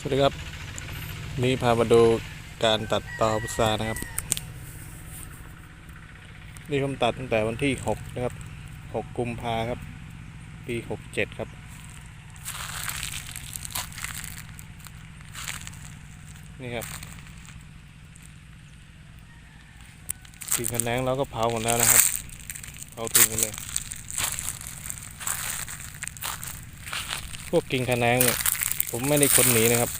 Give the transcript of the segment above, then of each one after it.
สวัสดีครับ นี่พามาดูการตัดต่อพุทรานะครับ นี่ผมตัดตั้งแต่วันที่ 6 นะครับ 6 กุมภาครับ ปี 67 ครับ นี่ครับกิ่งคะแนงเราก็เผาหมดแล้วนะครับ เผาทิ้งกันเลย พวกกิ่งคะแนงเนี่ย ผมไม่ได้คนหนีนะครับ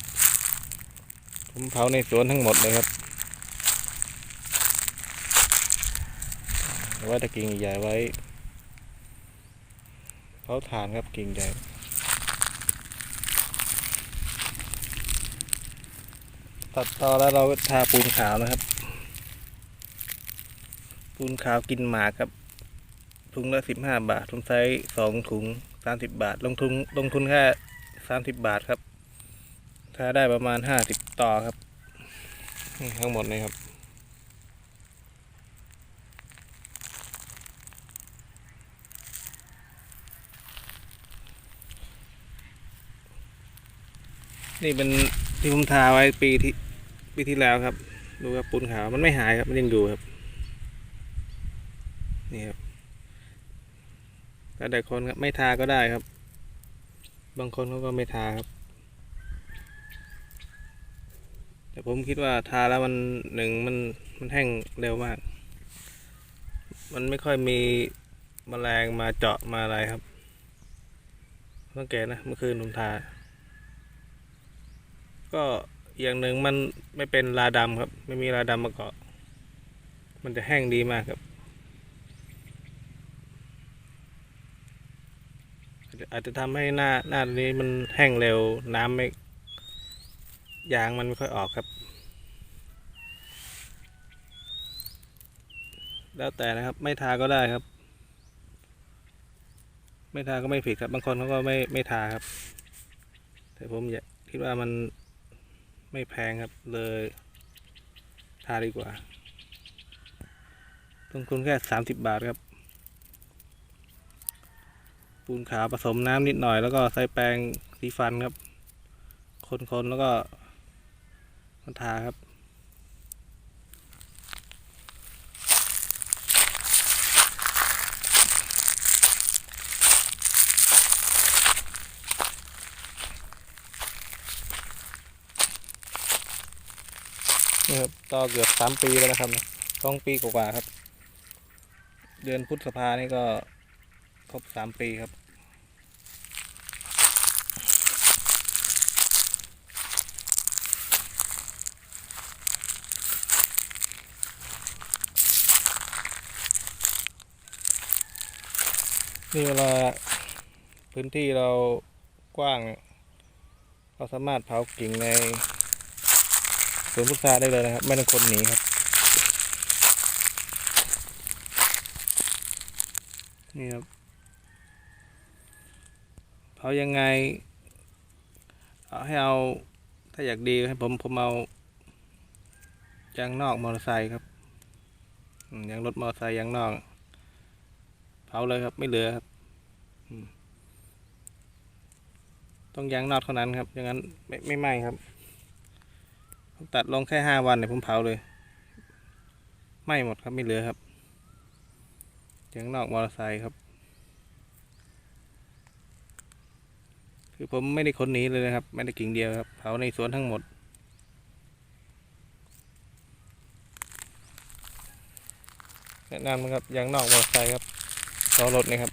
ผมเผาในสวนทั้งหมดเลยครับไว้ตะกิ่งใหญ่ไว้เผาถ่านครับกิ่งใหญ่ตัดต่อแล้วเราทาปูนขาวนะครับ ปูนขาวกินหมากครับถุงละสิบห้าบาท ผมใช้สองถุงสามสิบบาท ลงทุนลงทุนแค่ สามสิบบาทครับ ถ้าได้ประมาณห้าสิบต่อครับนี่ทั้งหมดนี่ครับ นี่เป็นที่ผมทาไว้ปีที่ปีที่แล้วครับ ดูครับปูนขาวมันไม่หายครับมันยังอยู่ครับ นี่ครับแล้วแต่คนครับไม่ทาก็ได้ครับ บางคนเขาก็ไม่ทาครับ แต่ผมคิดว่าทาแล้วมันหนึ่งมันมันแห้งเร็วมาก มันไม่ค่อยมีแมลงมาเจาะมาอะไรครับสังเกตนะเมื่อคืนผมทา ก็อย่างหนึ่งมันไม่เป็นลาดำครับ ไม่มีลาดำมาเกาะ มันจะแห้งดีมากครับ อาจจะทำให้หน้าหน้านี้มันแห้งเร็วน้ำไม่ยางมันไม่ค่อยออกครับ แล้วแต่นะครับไม่ทาก็ได้ครับ ไม่ทาก็ไม่ผิดครับ บางคนเขาก็ไม่ไม่ทาครับ แต่ผมอยากคิดว่ามันไม่แพงครับเลยทาดีกว่า ต้นทุนแค่สามสิบบาทครับ ปูนขาวผสมน้ำนิดหน่อยแล้วก็ใส่แปรงสีฟันครับ คนๆแล้วก็มาทาครับนี่ครับต่อเกือบสามปีแล้วนะครับสองปีกว่าครับ เดือนพฤษภานี่ก็ ครบสามปีครับ นี่เวลาพื้นที่เรากว้าง เราสามารถเผากิ่งในสวนพุทราได้เลยนะครับ ไม่ต้องคนหนีครับนี่ครับ เผายังไงเอาให้เอาถ้าอยากดีให้ผมผมเอายางนอกมอเตอร์ไซค์ครับยางรถมอเตอร์ไซค์ยางนอกเผาเลยครับไม่เหลือครับต้องยางนอกเท่านั้นครับอย่างนั้นไม่ไม่ไหม้ครับผมตัดลงแค่ห้าวันเนี่ยผมเผาเลยไหม้หมดครับไม่เหลือครับยางนอกมอเตอร์ไซค์ครับ คือผมไม่ได้คนหนีเลยนะครับ ไม่ได้กิ่งเดียวครับเผาในสวนทั้งหมด แนะนำนะครับยางนอกมอเตอร์ไซค์ครับล้อรถนี่ครับ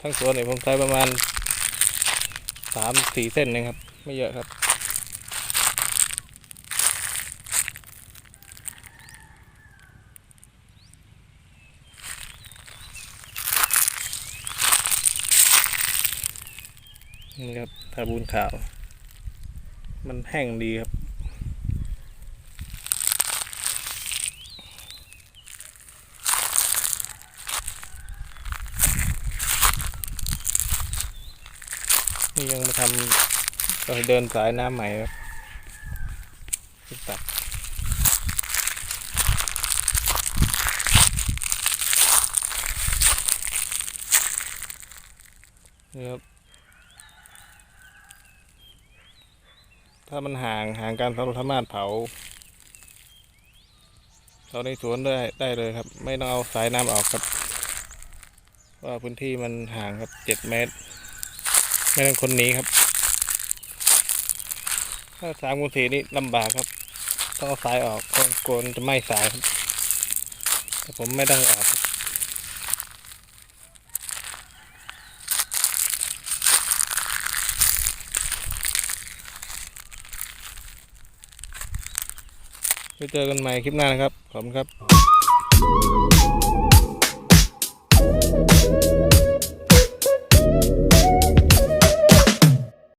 ทั้งสวนเนี่ยผมใช้ประมาณสามสี่เส้นนะครับ ไม่เยอะครับ นี่ครับทาบูนขาว มันแห้งดีครับ นี่ยังมาทำก็เดินสายน้ำใหม่ครับตัดนี่ครับ ถ้ามันห่างห่างกันเราสามารถเผาเผาในสวนได้ได้เลยครับ ไม่ต้องเอาสายน้ำออกครับเพราะว่าพื้นที่มันห่างครับเจ็ดเมตร ไม่ต้องคนหนี้ครับ ถ้าสามคูณสี่นี่ลำบากครับต้องเอาสายออกโกนโกนจะไหม้สายครับแต่ผมไม่ต้องออก ไว้เจอกันใหม่คลิปหน้านะครับ ขอบคุณครับ